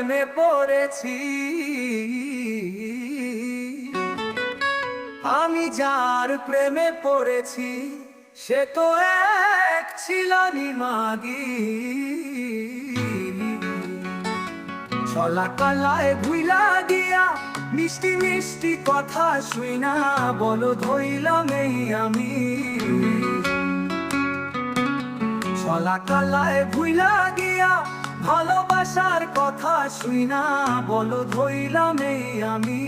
প্রেমে পড়েছি। আমি যার প্রেমে পড়েছি, সে তো এক ছিল মাগি চলা কালায় ভুইলা দিয়া মিষ্টি মিষ্টি কথা শুই না বলো ধইলাম এই আমি। চলা কালায় ভুইলা গিয়া ভালোবাসার কথা শুই না বলো ধইলাম আমি।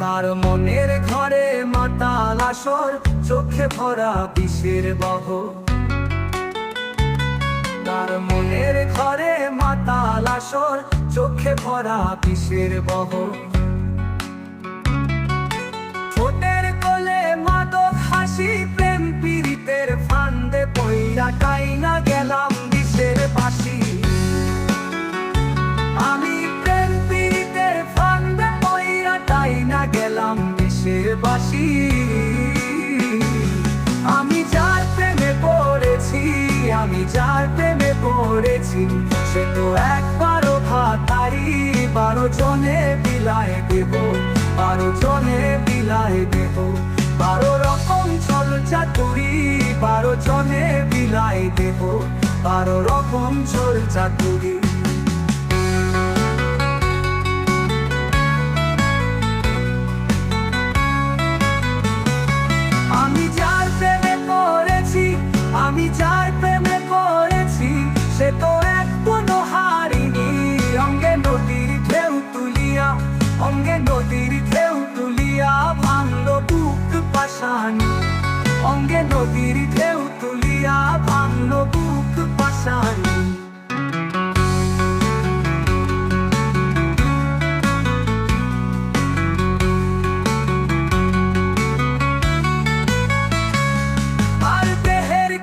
তার মনের ঘরে মাতাল আসর, চোখে ভরা বিষের বহ। তার মনের ঘরে মাতাল আসর, চোখে ভরা বিষের বহ। আমি যার প্রেমে পড়েছি, আমি যার প্রেমে পড়েছি, সে তো একবারও ভাতারি। বারো জনে বিলায় দেব, বারো জনে বিলায় দেব। বারো রকম চল চাতুরি, বারো জনে বিলায় দেব। বারো রকম চল চাতুরি। পাশানি। অঙ্গে নদীর ঢেউ তুলিয়া ভাঙলো বুক পাশানি।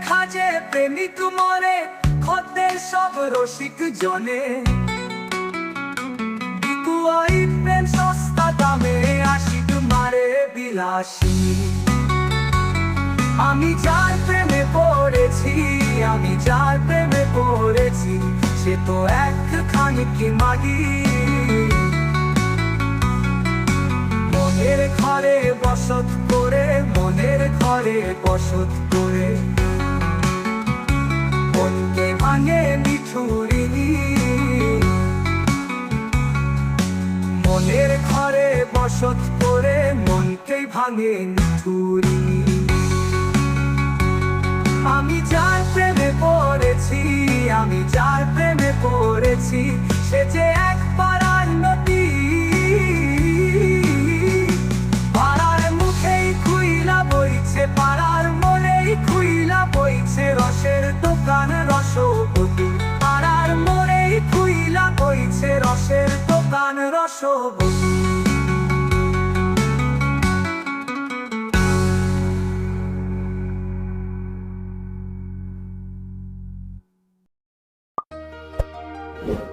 খাজে সব সস্তা দামে আশিক মারে বিলাসী। আমি যার প্রেমে পড়েছি, আমি যার প্রেমে পড়েছি, সে তো এক খানিকি মাগি। মনের ঘরে বসত করে, মনের ঘরে বসত করে। মনকে ভাঙে মিঠুরিনি মনের ঘরে বসত করে, মনকে ভাঙে মিঠুরিনি আমি যার প্রেমে পড়েছি, সে যে এক পাড়ার নদী। পাড়ার মুখেই খুইলা বইছে, পাড়ার মনেই খুইলা বইছে, রসের দোকান রসবতী পাড়ার মনেই খুইলা বইছে, রসের দোকান you.